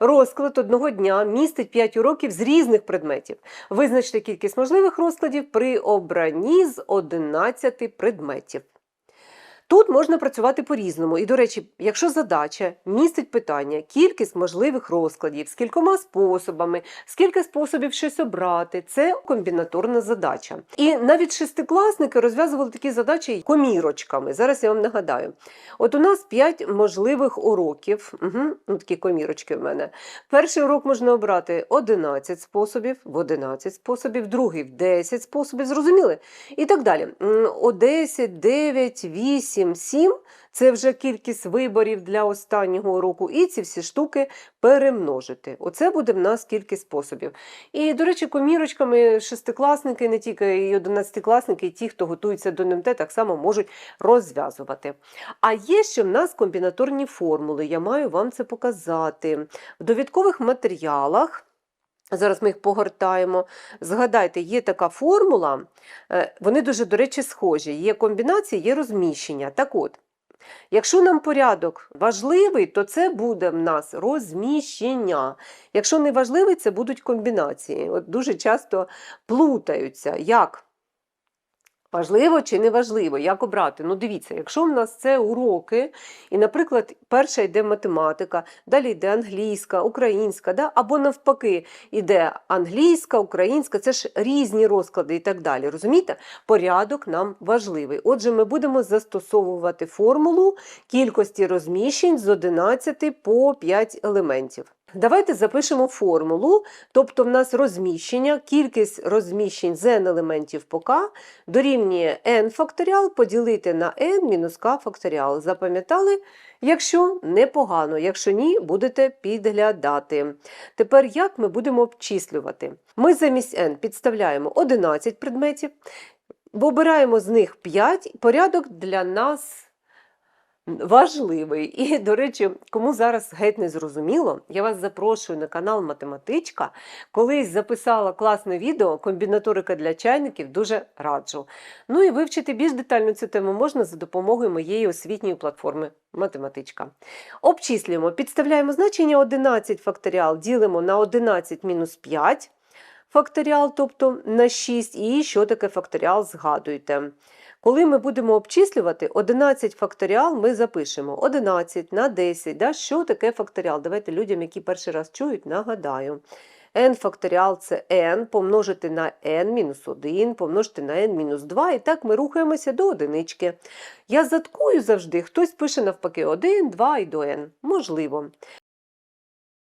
розклад одного дня містить 5 уроків з різних предметів. Визначте кількість можливих розкладів при обранні з 11 предметів. Тут можна працювати по-різному. І, до речі, якщо задача містить питання, кількість можливих розкладів, з кількома способами, скільки способів щось обрати, це комбінаторна задача. І навіть шестикласники розв'язували такі задачі комірочками. Зараз я вам нагадаю. От у нас 5 можливих уроків. Угу, ну, такі комірочки в мене. Перший урок можна обрати 11 способів, в 11 способів, другий в 10 способів, зрозуміли? І так далі. О 10, 9, 8, 7 це вже кількість виборів для останнього уроку, і ці всі штуки перемножити. Оце буде в нас кількість способів. І, до речі, комірочками шестикласники, не тільки і одинадцятикласники, і ті, хто готується до НМТ, так само можуть розв'язувати. А є ще в нас комбінаторні формули. Я маю вам це показати. В довідкових матеріалах. Зараз ми їх погортаємо. Згадайте, є така формула, е, вони дуже, до речі, схожі. Є комбінації, є розміщення. Так от, якщо нам порядок важливий, то це буде в нас розміщення. Якщо не важливий, це будуть комбінації. От дуже часто плутаються. Як? Важливо чи не важливо, як обрати? Ну, дивіться, якщо в нас це уроки, і, наприклад, перша йде математика, далі йде англійська, українська, да? або навпаки, йде англійська, українська, це ж різні розклади і так далі. Розумієте? Порядок нам важливий. Отже, ми будемо застосовувати формулу кількості розміщень з 11 по 5 елементів. Давайте запишемо формулу, тобто в нас розміщення, кількість розміщень з n елементів по k дорівнює n факторіал поділити на n мінус k факторіал. Запам'ятали? Якщо непогано, якщо ні, будете підглядати. Тепер як ми будемо обчислювати? Ми замість n підставляємо 11 предметів, вибираємо з них 5, порядок для нас важливий. І, до речі, кому зараз геть не зрозуміло, я вас запрошую на канал Математичка. Колись записала класне відео комбінаторика для чайників, дуже раджу. Ну і вивчити більш детально цю тему можна за допомогою моєї освітньої платформи Математичка. Обчислюємо, підставляємо значення 11 факторіал, ділимо на 11 мінус 5 факторіал, тобто на 6, і що таке факторіал, згадуйте. Коли ми будемо обчислювати 11 факторіал, ми запишемо 11 на 10. Да? Що таке факторіал? Давайте людям, які перший раз чують, нагадаю. n факторіал це n помножити на n мінус 1, помножити на n мінус 2, і так ми рухаємося до одинички. Я заткую завжди, хтось пише навпаки 1, 2 і до n. Можливо.